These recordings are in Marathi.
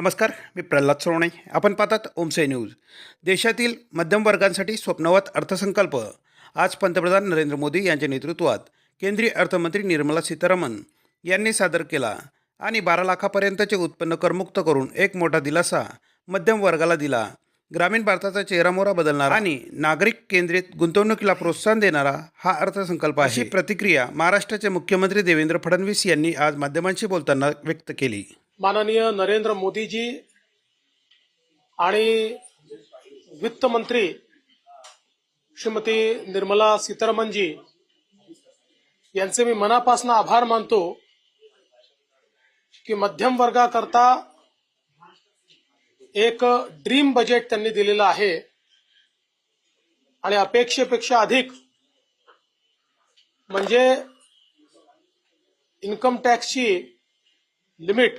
नमस्कार मी प्रल्हाद सोवणे आपण पाहतात ओमसे न्यूज. देशातील मध्यम वर्गांसाठी स्वप्नवत अर्थसंकल्प. आज पंतप्रधान नरेंद्र मोदी यांच्या नेतृत्वात केंद्रीय अर्थमंत्री निर्मला सीतारामन यांनी सादर केला आणि बारा लाखापर्यंतचे उत्पन्न करमुक्त करून एक मोठा दिलासा मध्यम वर्गाला दिला. ग्रामीण भारताचा चेहरामोहरा बदलणारा आणि नागरिक केंद्रित गुंतवणुकीला प्रोत्साहन देणारा हा अर्थसंकल्प अशी प्रतिक्रिया महाराष्ट्राचे मुख्यमंत्री देवेंद्र फडणवीस यांनी आज माध्यमांशी बोलताना व्यक्त केली. माननीय नरेंद्र मोदीजी आणि वित्त मंत्री श्रीमती निर्मला सीतारामनजी यांचे मी मनापासून आभार मानतो की मध्यम वर्गाकरता एक ड्रीम बजेट त्यांनी दिलेलं आहे आणि अपेक्षेपेक्षा अधिक म्हणजे इन्कम टॅक्सची लिमिट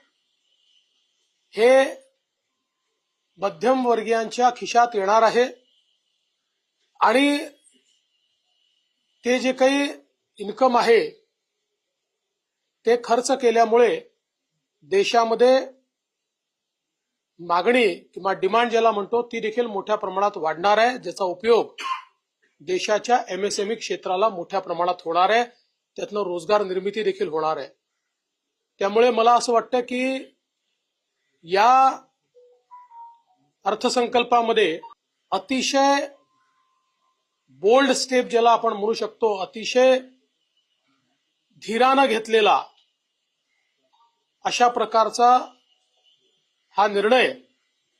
हे मध्यम वर्गीयांच्या खिशात येणार आहे. आणि ते जे काही इन्कम आहे ते खर्च केल्यामुळे देशामध्ये मागणी किंवा डिमांड ज्याला म्हणतो ती देखील मोठ्या प्रमाणात वाढणार आहे ज्याचा उपयोग देशाच्या एमएसएमई क्षेत्राला मोठ्या प्रमाणात होणार आहे. त्यातनं रोजगार निर्मिती देखील होणार आहे. त्यामुळे मला असं वाटतं की या अर्थसंकल्पामध्ये अतिशय बोल्ड स्टेप ज्याला आपण म्हणू शकतो अतिशय धीरानं घेतलेला अशा प्रकारचा हा निर्णय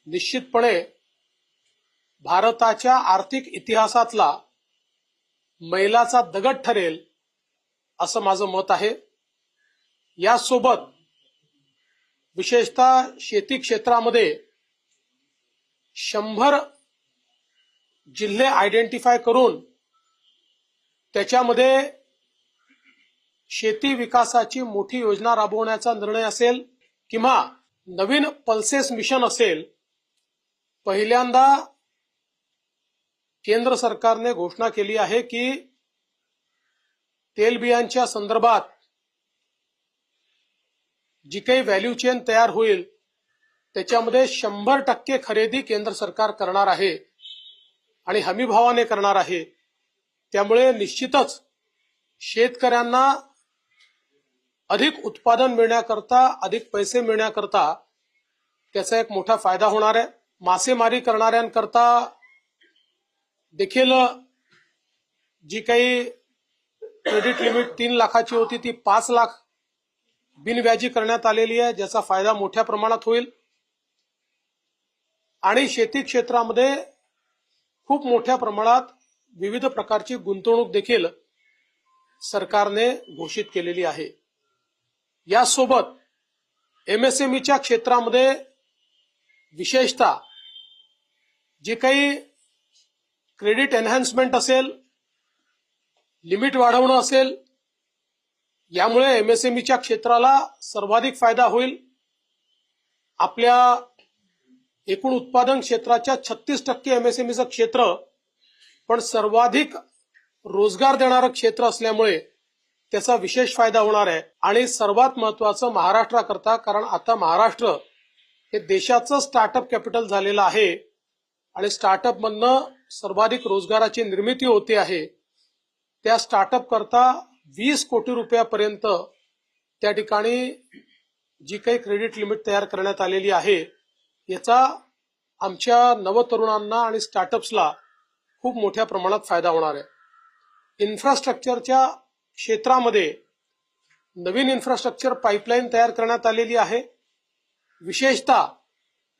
निश्चितपणे भारताच्या आर्थिक इतिहासातला मैलाचा दगड ठरेल असं माझं मत आहे. यासोबत विशेषतः शेती क्षेत्रामध्ये शंभर जिल्हे आयडेंटिफाय करून त्याच्यामध्ये शेती विकासाची मोठी योजना राबवण्याचा निर्णय असेल किंवा नवीन पल्सेस मिशन असेल पहिल्यांदा केंद्र सरकारने घोषणा केली आहे की तेलबियांच्या संदर्भात जी काही व्हॅल्यू चेन तयार होईल त्याच्यामध्ये शंभर टक्के खरेदी केंद्र सरकार करणार आहे आणि हमीभावाने करणार आहे. त्यामुळे निश्चितच शेतकऱ्यांना अधिक उत्पादन मिळण्याकरता अधिक पैसे मिळण्याकरता त्याचा एक मोठा फायदा होणार आहे. मासेमारी करणाऱ्यांकरता देखील जी काही क्रेडिट लिमिट तीन लाखाची होती ती पाच लाख बिनव्याजी करण्यात आलेली आहे ज्याचा फायदा मोठ्या प्रमाणात होईल. आणि शेती क्षेत्रामध्ये खूप मोठ्या प्रमाणात विविध प्रकारची गुंतवणूक देखील सरकारने घोषित केलेली आहे. यासोबत एमएसएमईच्या क्षेत्रामध्ये विशेषतः जे काही क्रेडिट एन्हान्समेंट असेल लिमिट वाढवणं असेल यामुळे एमएसएमईच्या क्षेत्राला सर्वाधिक फायदा होईल. आपल्या एकूण उत्पादन क्षेत्राच्या छत्तीस टक्के एमएसएमईचं क्षेत्र पण सर्वाधिक रोजगार देणारं क्षेत्र असल्यामुळे त्याचा विशेष फायदा होणार आहे. आणि सर्वात महत्वाचं महाराष्ट्राकरता कारण आता महाराष्ट्र हे देशाचं स्टार्टअप कॅपिटल झालेलं आहे आणि स्टार्टअपमधनं सर्वाधिक रोजगाराची निर्मिती होते आहे. त्या स्टार्टअप करता वीस कोटी रुपयापर्यंत त्या ठिकाणी जी काही क्रेडिट लिमिट तयार करण्यात आलेली आहे याचा आमच्या नवतरुणांना आणि स्टार्टअप्सला खूप मोठ्या प्रमाणात फायदा होणार आहे. इन्फ्रास्ट्रक्चरच्या क्षेत्रामध्ये नवीन इन्फ्रास्ट्रक्चर पाईपलाईन तयार करण्यात आलेली आहे. विशेषतः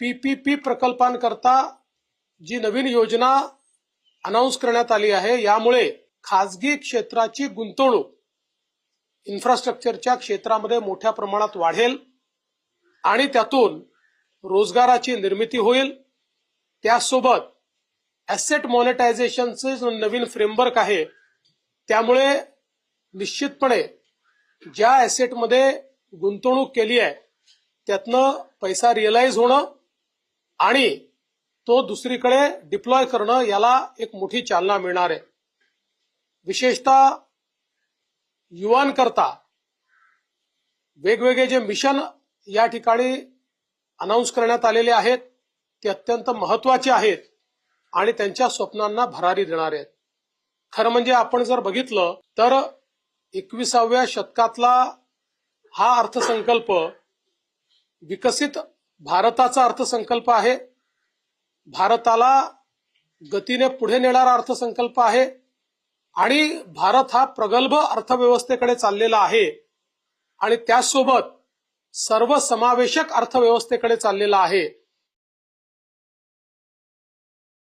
पीपीपी प्रकल्पांकरता जी नवीन योजना अनाऊन्स करण्यात आली आहे यामुळे खाजगी क्षेत्राची गुंतवणूक इन्फ्रास्ट्रक्चरच्या क्षेत्रामध्ये मोठ्या प्रमाणात वाढेल आणि त्यातून रोजगाराची निर्मिती होईल. त्यासोबत ॲसेट मॉनिटायझेशनचं जो नवीन फ्रेमवर्क आहे. त्यामुळे निश्चितपणे ज्या ॲसेटमध्ये गुंतवणूक केली आहे त्यातनं पैसा रिअलाइज होणं आणि तो दुसरीकडे डिप्लॉय करणं याला एक मोठी चालना मिळणार आहे. विशेषतः युवांकरता वेगवेगळे जे मिशन या ठिकाणी अनाऊन्स करण्यात आलेले आहेत ते अत्यंत महत्त्वाचे आहेत आणि त्यांच्या स्वप्नांना भरारी देणारे आहेत. खरं म्हणजे आपण जर बघितलं तर एकविसाव्या शतकातला हा अर्थसंकल्प विकसित भारताचा अर्थसंकल्प आहे. भारताला गतीने पुढे नेणारा अर्थसंकल्प आहे. आणि भारत हा प्रगल्भ अर्थव्यवस्थेकडे चाललेला आहे आणि त्याचसोबत सर्वसमावेशक अर्थव्यवस्थेकडे चाललेला आहे.